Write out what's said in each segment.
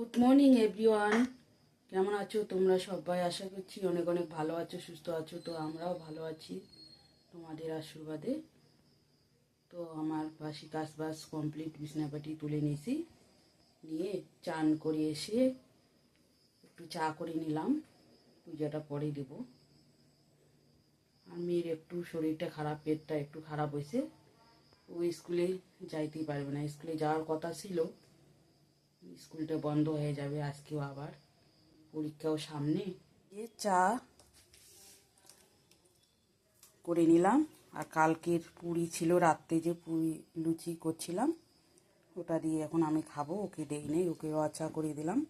Good morning everyone কেমন আছো তোমরা সবাই? আশা করছি অনেক অনেক ভালো আছো, সুস্থ আছো। তো আমরাও ভালো আছি তোমাদের আশীর্বাদে। তো আমার বাসি কাজ বাস কমপ্লিট বিছনাপাটি তুলে নিয়েছি। নিয়ে চান করে এসে একটু চা করে নিলাম। পূজাটা পরে দেবো। আর মেয়ের একটু শরীরটা খারাপ, পেটটা একটু খারাপ হয়েছে। ও স্কুলে যাইতেই পারবে না। স্কুলে যাওয়ার কথা ছিল। স্কুলটা বন্ধ হয়ে যাবে আজকেও আবার। পরীক্ষাও সামনে। এ চা করে নিলাম। আর কালকের পুরি ছিল, রাত্রে যে পুরি লুচি করছিলাম, ওটা দিয়ে এখন আমি খাব, ওকে দেই নেই ওকে চা করে দিলাম।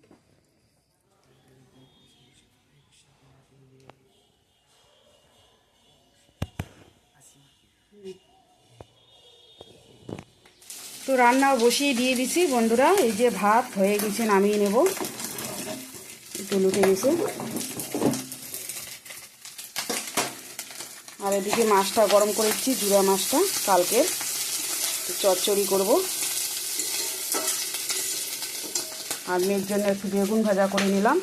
তো রান্না বসিয়ে দিয়ে দিছি, বন্ধুরা। এই যে ভাত হয়ে গেছে, নামিয়ে নেব। একটু লুটে গেছে। আর এদিকে মাছটা গরম করেছি জুড়া মাছটা কালকের চচ্চড়ি করব। আর মেয়ের জন্য একটু বেগুন ভাজা করে নিলাম।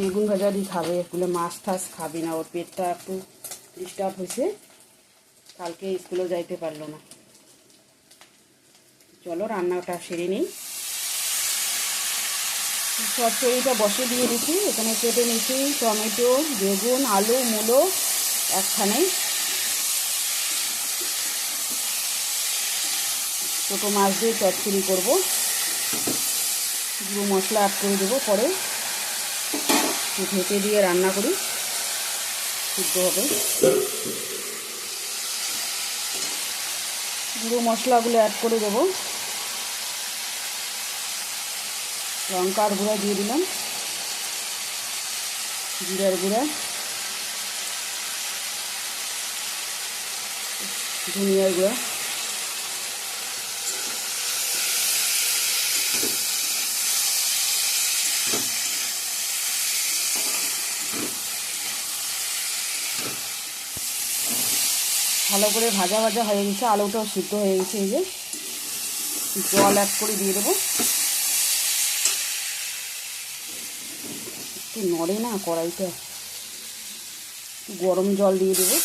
বেগুন ভাজা দিয়ে খাবে এগুলো মাছ টাছ খাবে না, ওর পেটটা একটু ডিস্টার্ব হয়েছে। কালকে স্কুলেও যাইতে পারল না। চলো, রান্নাটা সেরে নিই। চচ্চড়িটা বসে দিয়ে দিচ্ছি। এখানে কেটে নিচ্ছি টমেটো, বেগুন, আলু, মূলো একখানে। ছোটো মাছ দিয়ে চচ্চড়ি করব। গুঁড়ো মশলা অ্যাড করে দেবো পরে। ঢেকে দিয়ে রান্না করি। সিদ্ধ হবে। গুঁড়ো মশলাগুলো অ্যাড করে দেবো। লঙ্কার গুঁড়া দিয়ে দিলাম। জিরার গুঁড়া। ধনিয়ার গুঁড়া। ভালো করে ভাজা ভাজা হয়ে গেছে, আলুটাও সিদ্ধ হয়ে গেছে এই যে। জল অ্যাড করে দিয়ে দেবো। একটু নড়ে না কড়াইটা। গরম জল দিয়ে দেবো।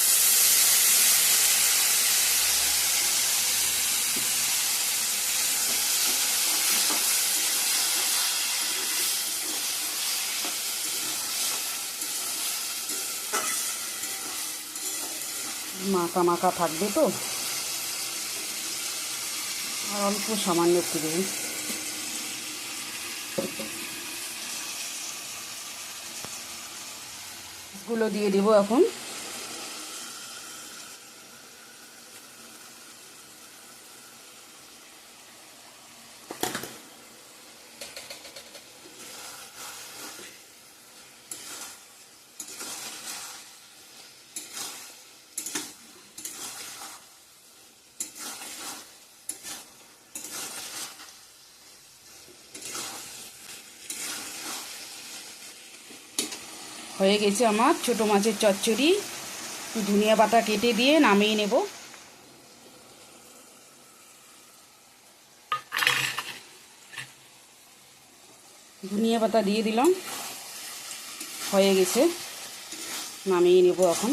মাখা মাখা থাকবে তো। আর অল্প সামান্য একটু দেবেনগুলো দিয়ে দেবো এখন। হয়ে গেছে আমার ছোট মাছের চচ্চড়ি। ধনিয়া পাতা কেটে দিয়ে নামিয়ে নেব। ধনিয়া পাতা দিয়ে দিলাম। হয়ে গেছে। নামিয়ে নেব এখন।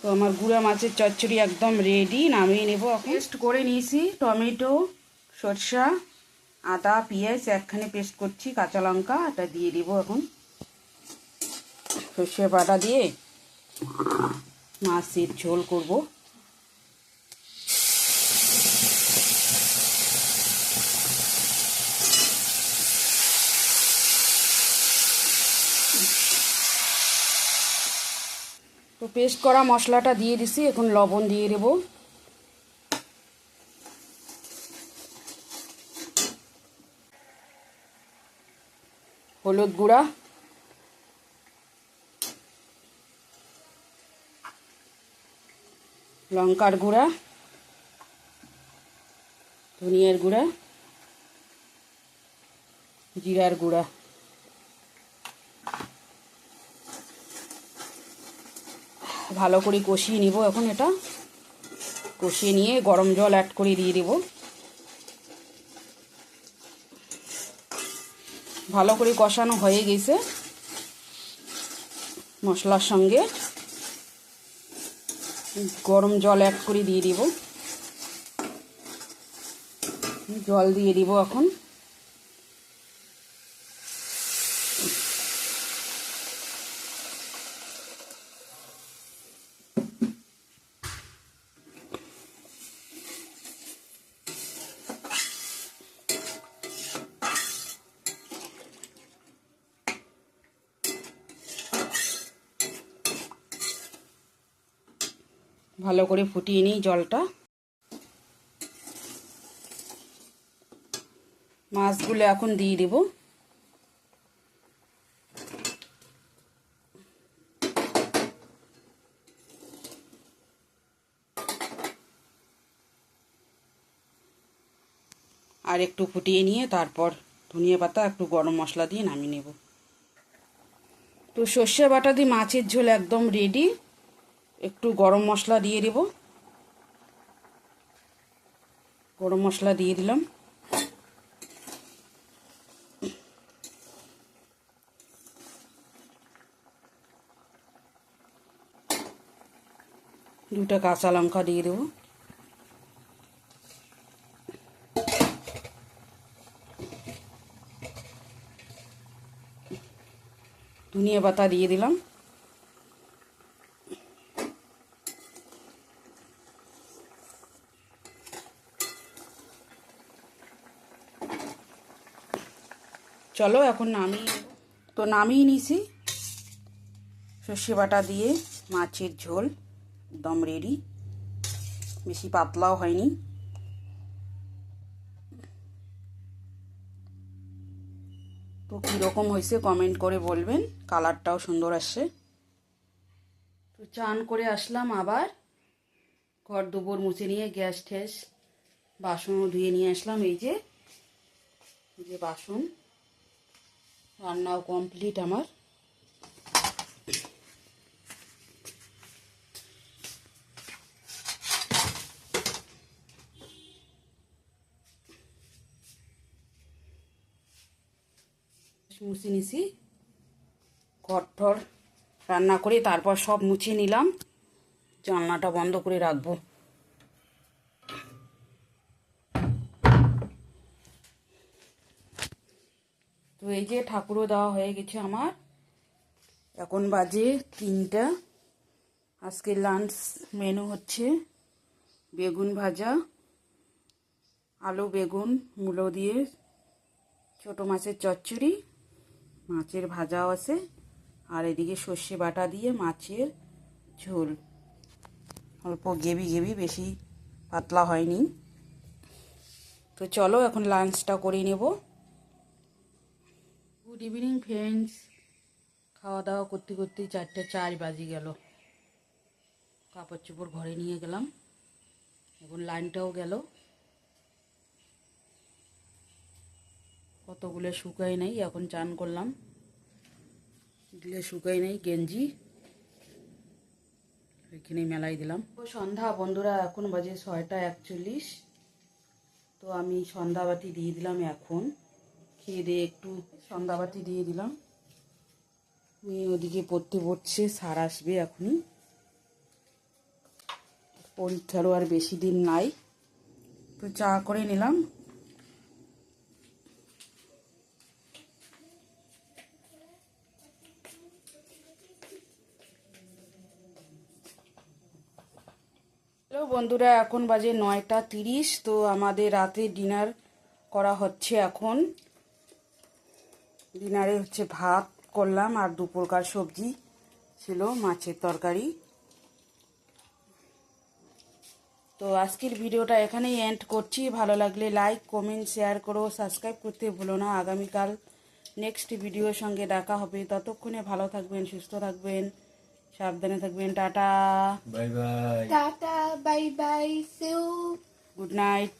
তো আমার গুঁড়া মাছের চচ্চড়ি একদম রেডি নামিয়ে নেব পেস্ট করে নিয়েছি, টমেটো, সরষা, আদা, পেঁয়াজ, একখানে পেস্ট করছি, কাঁচা লঙ্কা এটা দিয়ে দিব এখন। সর্ষে বাটা দিয়ে মাছের ঝোল করব। তো পেস্ট করা মশলাটা দিয়ে দিছি, এখন লবণ দিয়ে দেব। হলুদ গুঁড়া। লঙ্কার গুঁড়া। ধনিয়ার গুঁড়া। জিরার গুঁড়া। ভালো করে কষিয়ে নিব এখন এটা। কষিয়ে নিয়ে গরম জল অ্যাড করে দিয়ে দেব। ভালো করে কষানো হয়ে গেছে মশলার সঙ্গে। গরম জল অ্যাড করে দিয়ে দিব। জল দিয়ে দিব এখন। ভালো করে ফুটিয়ে নিই জলটা। মাছগুলো এখন দিয়ে দেব। আর একটু ফুটিয়ে নিয়ে তারপর ধনিয়া পাতা, একটু গরম মশলা দিয়ে নামিয়ে নেব। তো সর্ষে বাটা দিয়ে মাছের ঝোল একদম রেডি একটু গরম মশলা দিয়ে দেব। গরম মশলা দিয়ে দিলাম। দুটা কাঁচা লঙ্কা দিয়ে দেবো। ধনিয়া পাতা দিয়ে দিলাম। চলো এখন নামিয়ে তো নামিয়ে নিছি সর্ষে বাটা দিয়ে মাছের ঝোল একদম রেডি বেশি পাতলাও হয়নি। তো কীরকম হয়েছে কমেন্ট করে বলবেন। কালারটাও সুন্দর আসছে। তো চান করে আসলাম আবার। ঘর দুপুর মুছে নিয়ে গ্যাস ঠ্যাস বাসনও ধুয়ে নিয়ে আসলাম। এই যে এই যে বাসন। রান্নাও কমপ্লিট আমার। মুছে নিছি। ঘর ঠর রান্না করে, তারপর সব মুছে নিলাম। জানলাটা বন্ধ করে রাখব। তো এই যে ঠাকুরও দেওয়া হয়ে গেছে আমার। এখন বাজে তিনটা। আজকে লাঞ্চ মেনু হচ্ছে বেগুন ভাজা, আলু বেগুন, মূলো দিয়ে ছোটো মাছের চচ্চড়ি, মাছের ভাজাও আছে, আর এদিকে সর্ষে বাটা দিয়ে মাছের ঝোল। অল্প গেবি গেবি বেশি পাতলা হয়নি। তো চলো এখন লাঞ্চটা করে নেব। গুড ইভিনিং ফ্রেন্ডস খাওয়া দাওয়া করতে করতে চারটে চার বাজে গেল। কাপড় চোপড় ঘরে নিয়ে গেলাম। এখন লাইনটাও গেল। কতগুলো শুকাই নাই, এখন চান করলাম। এগুলো শুকাই নাই, গেঞ্জি। এখানে মেলাই দিলাম। ও সন্ধ্যা, বন্ধুরা, এখন বাজে ছয়টা একচল্লিশ। তো আমি সন্ধ্যাবাতি দিয়ে দিলাম এখন। খেয়ে দিয়ে একটু সন্ধ্যাবাতি দিয়ে দিলাম। মেয়ে ওদিকে পড়তে পড়ছে, সার আসবে এখনই। পরীক্ষারও আর বেশি দিন নাই। তো চা করে নিলাম। বন্ধুরা, এখন বাজে নয়টা তিরিশ, তো আমাদের রাতে ডিনার করা হচ্ছে এখন। ডিনারে হচ্ছে ভাত করলাম আর দুপুরকার সবজি ছিল মাছের তরকারি। তো আজকের ভিডিওটা এখানেই এন্ড করছি। ভালো লাগলে লাইক কমেন্ট শেয়ার করো সাবস্ক্রাইব করতে ভুলো না। আগামীকাল নেক্সট ভিডিওর সঙ্গে দেখা হবে। ততক্ষণে ভালো থাকবেন সুস্থ থাকবেন সাবধানে থাকবেন। Tata. Bye bye bye bye, see you. Good night